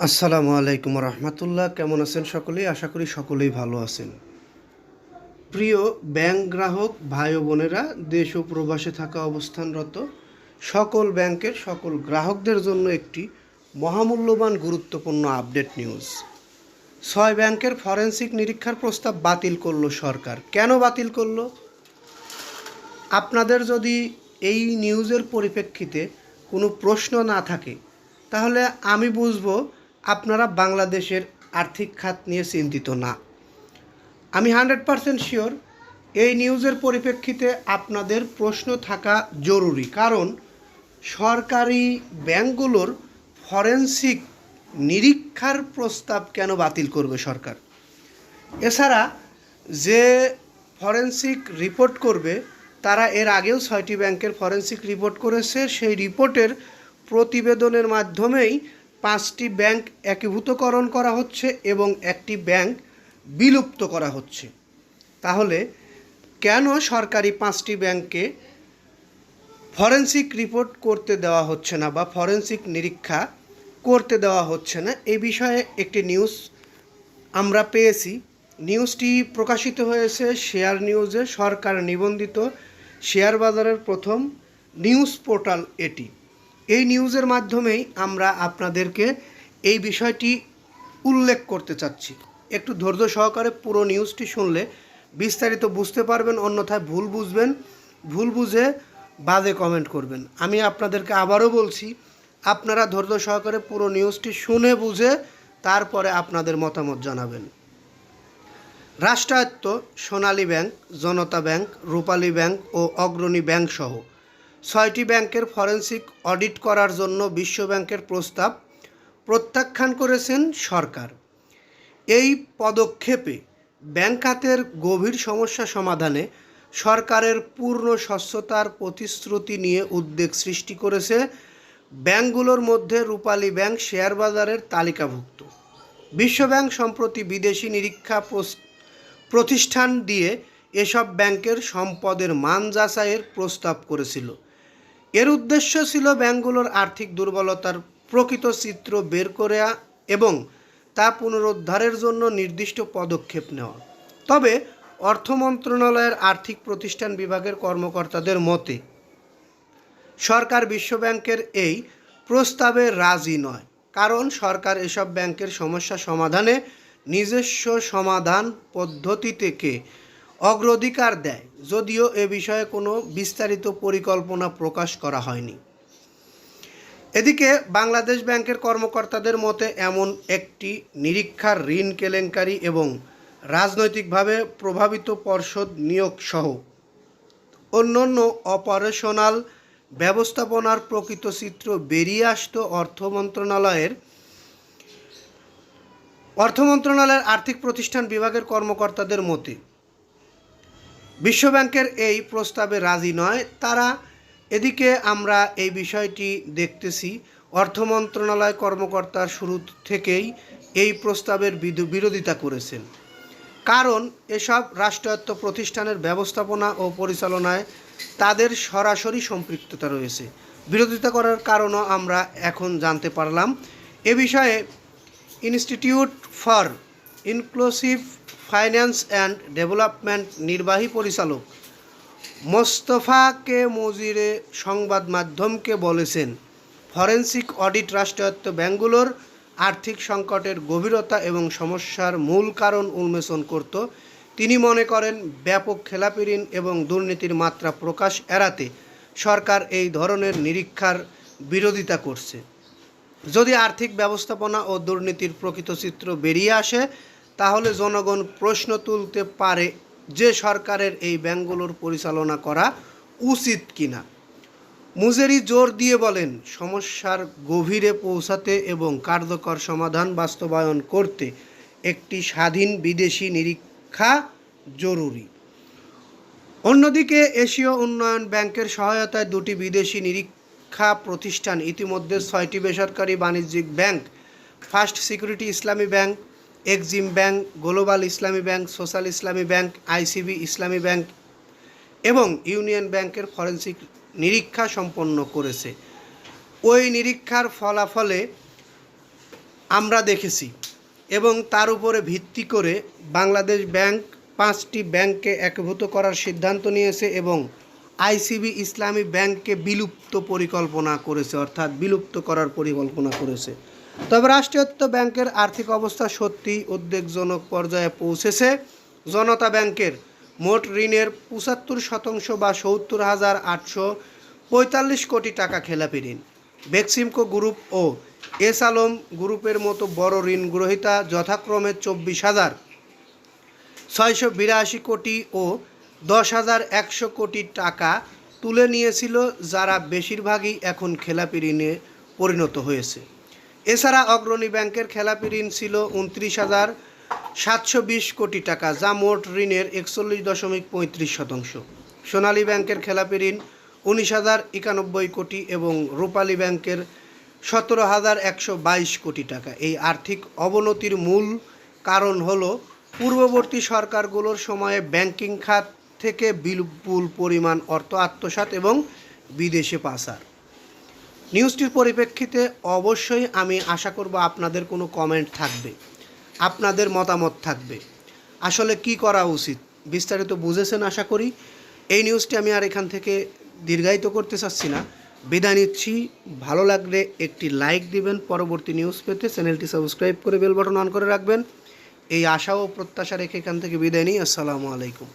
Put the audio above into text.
আসসালামু আলাইকুম রহমতুল্লাহ, কেমন আছেন সকলেই? আশা করি সকলেই ভালো আছেন। প্রিয় ব্যাংক গ্রাহক, ভাই বোনেরা, দেশ ও প্রবাসে থাকা অবস্থানরত সকল ব্যাংকের সকল গ্রাহকদের জন্য একটি মহামূল্যবান, গুরুত্বপূর্ণ আপডেট নিউজ। ছয় ব্যাংকের ফরেন্সিক নিরীক্ষার প্রস্তাব বাতিল করল সরকার। কেন বাতিল করল? আপনাদের যদি এই নিউজের পরিপ্রেক্ষিতে কোনো প্রশ্ন না থাকে, তাহলে আমি বুঝব আপনারা বাংলাদেশের আর্থিক খাত নিয়ে চিন্তিত না। আমি হান্ড্রেড পারসেন্ট শিওর এই নিউজের পরিপ্রেক্ষিতে আপনাদের প্রশ্ন থাকা জরুরি। কারণ সরকারি ব্যাংকগুলোর ফরেন্সিক নিরীক্ষার প্রস্তাব কেন বাতিল করবে সরকার? এছাড়া যে ফরেন্সিক রিপোর্ট করবে, তারা এর আগেও ছয়টি ব্যাংকের ফরেন্সিক রিপোর্ট করেছে। সেই রিপোর্টের প্রতিবেদনের মাধ্যমেই পাঁচটি ব্যাংক একীভূতকরণ করা হচ্ছে এবং একটি ব্যাংক বিলুপ্ত করা হচ্ছে। তাহলে কেন সরকারি পাঁচটি ব্যাংকে ফরেন্সিক রিপোর্ট করতে দেওয়া হচ্ছে না বা ফরেন্সিক নিরীক্ষা করতে দেওয়া হচ্ছে না? এই বিষয়ে একটি নিউজ আমরা পেয়েছি। নিউজটি প্রকাশিত হয়েছে শেয়ার নিউজে। সরকার নিবন্ধিত শেয়ার বাজারের প্রথম নিউজ পোর্টাল এটি। এই নিউজের মাধ্যমেই আমরা আপনাদেরকে এই বিষয়টি উল্লেখ করতে চাচ্ছি। একটু ধৈর্য সহকারে পুরো নিউজটি শুনলে বিস্তারিত বুঝতে পারবেন, অন্যথায় ভুল বুঝবেন, ভুল বুঝে বাদে কমেন্ট করবেন। আমি আপনাদেরকে আবারও বলছি, আপনারা ধৈর্য সহকারে পুরো নিউজটি শুনে বুঝে তারপরে আপনাদের মতামত জানাবেন। রাষ্ট্রায়ত্ত Sonali bank, Janata bank, Rupali bank ও অগ্রণী ব্যাংক সহ ছয়টি ব্যাংকের ফরেন্সিক অডিট করার জন্য বিশ্ব ব্যাংকের প্রস্তাব প্রত্যাখ্যান করেছেন সরকার। এই পদক্ষেপে ব্যাংক খাতের গভীর সমস্যা সমাধানে সরকারের পূর্ণ স্বচ্ছতার প্রতিশ্রুতি নিয়ে উদ্বেগ সৃষ্টি করেছে ব্যাংকগুলোর মধ্যে রূপালী ব্যাংক শেয়ার বাজারের তালিকাভুক্ত। বিশ্বব্যাংক সম্প্রতি বিদেশি নিরীক্ষা প্রতিষ্ঠান দিয়ে এসব ব্যাংকের সম্পদের মান যাচাইয়ের প্রস্তাব করেছিল। এর উদ্দেশ্য ছিল ব্যাংকগুলোর আর্থিক দুর্বলতার প্রকৃত চিত্র বের করে এবং তা পুনরুদ্ধারের জন্য নির্দিষ্ট পদক্ষেপ নেওয়া। তবে অর্থ মন্ত্রণালয়ের আর্থিক প্রতিষ্ঠান বিভাগের কর্মকর্তাদের মতে, সরকার বিশ্বব্যাংকের এই প্রস্তাবে রাজি নয়, কারণ সরকার এসব ব্যাংকের সমস্যা সমাধানে নিজস্ব সমাধান পদ্ধতি থেকে অগ্রাধিকার দেয়। যদিও এ বিষয়ে কোনো বিস্তারিত পরিকল্পনা প্রকাশ করা হয়নি। এদিকে বাংলাদেশ ব্যাংকের কর্মকর্তাদের মতে, এমন একটি নিরীক্ষার ঋণ কেলেঙ্কারি এবং রাজনৈতিকভাবে প্রভাবিত পর্ষদ নিয়োগ সহ অন্যান্য অপারেশনাল ব্যবস্থাপনার প্রকৃত চিত্র বেরিয়ে আসতো অর্থ মন্ত্রণালয়ের অর্থ মন্ত্রণালয়ের আর্থিক প্রতিষ্ঠান বিভাগের কর্মকর্তাদের মতে বিশ্বব্যাংকের এই প্রস্তাবে রাজি নয়। তারা, এদিকে আমরা এই বিষয়টি দেখতেছি। অর্থ মন্ত্রণালয় কর্মকর্তার শুরু থেকেই এই প্রস্তাবের বিরোধিতা করেছেন। কারণ, এসব রাষ্ট্রায়ত্ত প্রতিষ্ঠানের ব্যবস্থাপনা ও পরিচালনায় তাদের সরাসরি সম্পৃক্ততা রয়েছে। বিরোধিতা করার কারণও আমরা এখন জানতে পারলাম। এ বিষয়ে institute for inclusive finance and development নির্বাহী পরিচালক। মোস্তফা কে মজিরে সংবাদ মাধ্যমকে বলেছেন, ফরেনসিক অডিট রাষ্ট্রায়ত্ত ব্যাংকগুলোর আর্থিক সংকটের গভীরতা এবং সমস্যার মূল কারণ উন্মোচন করত। তিনি মনে করেন, ব্যাপক খেলাপি ঋণ এবং দুর্নীতির মাত্রা প্রকাশ এড়াতে সরকার এই ধরনের নিরীক্ষার বিরোধিতা করছে। যদি আর্থিক ব্যবস্থাপনা ও দুর্নীতির প্রকৃত চিত্র বেরিয়ে আসে তাহলে জনগণ প্রশ্ন তুলতে পারে যে সরকারের এই ব্যাংকগুলোর পরিচালনা করা উচিত কিনা। মুজেরি জোর দিয়ে বলেন, সমস্যার গভীরে পৌঁছাতে এবং কার্যকর সমাধান বাস্তবায়ন করতে একটি স্বাধীন বিদেশি নিরীক্ষা জরুরি। অন্যদিকে, এশীয় উন্নয়ন ব্যাংকের সহায়তায় দুটি বিদেশি নিরীক্ষা প্রতিষ্ঠান ইতিমধ্যে ছয়টি বেসরকারি বাণিজ্যিক bank, first security Islami bank Exim bank, global Islami bank, social Islami bank, ICB Islami bank এবং ইউনিয়ন ব্যাংকের ফরেনসিক নিরীক্ষা সম্পন্ন করেছে। ওই নিরীক্ষার ফলাফলে আমরা দেখেছি এবং তার উপরে ভিত্তি করে বাংলাদেশ ব্যাংক পাঁচটি ব্যাংককে একভূত করার সিদ্ধান্ত নিয়েছে এবং আইসিবি ইসলামী ব্যাংককে বিলুপ্ত পরিকল্পনা করেছে, অর্থাৎ বিলুপ্ত করার পরিকল্পনা করেছে। তবে রাষ্ট্রায়ত্ত ব্যাংকের আর্থিক অবস্থা সত্যি উদ্বেগজনক পর্যায়ে পৌঁছেছে। জনতা ব্যাংকের মোট ঋণের পঁচাত্তর শতাংশ বা সত্তর হাজার আটশো পঁয়তাল্লিশ কোটি টাকা খেলাপি ঋণ। বেক্সিমকো গ্রুপ ও এস আলম গ্রুপের মতো বড় ঋণ গ্রহীতা যথাক্রমে চব্বিশ হাজার ছয়শো বিরাশি কোটি ও দশ হাজার একশো কোটি টাকা তুলে নিয়েছিল, যারা বেশিরভাগই এখন খেলাপি ঋণে পরিণত হয়েছে। এছাড়া অগ্রণী ব্যাংকের খেলাপি ঋণ ছিল উনত্রিশ হাজার সাতশো বিশ কোটি টাকা, যা মোট ঋণের একচল্লিশ দশমিক পঁয়ত্রিশ শতাংশ। সোনালী ব্যাংকের খেলাপি ঋণ উনিশ হাজার একানব্বই কোটি এবং রূপালী ব্যাংকের সতেরো হাজার একশো বাইশ কোটি টাকা। এই আর্থিক অবনতির মূল কারণ হলো, পূর্ববর্তী সরকারগুলোর সময়ে ব্যাংকিং খাত থেকে বিপুল পরিমাণ অর্থ আত্মসাৎ এবং বিদেশে পাচার। নিউজটির পরিপ্রেক্ষিতে অবশ্যই আমি আশা করব আপনাদের কোনো কমেন্ট থাকবে, আপনাদের মতামত থাকবে। আসলে কি করা উচিত? বিস্তারিত বুঝেছেন আশা করি। এই নিউজটি আমি আর এখান থেকে দীর্ঘায়িত করতে চাচ্ছি না। বিদায় নিচ্ছি। ভালো লাগলে একটি লাইক দিবেন। পরবর্তী নিউজ পেতে চ্যানেলটি সাবস্ক্রাইব করে বেল অন করে রাখবেন। এই আশা ও প্রত্যাশা রেখে এখান থেকে বিদায় নিই। আসসালামু আলাইকুম।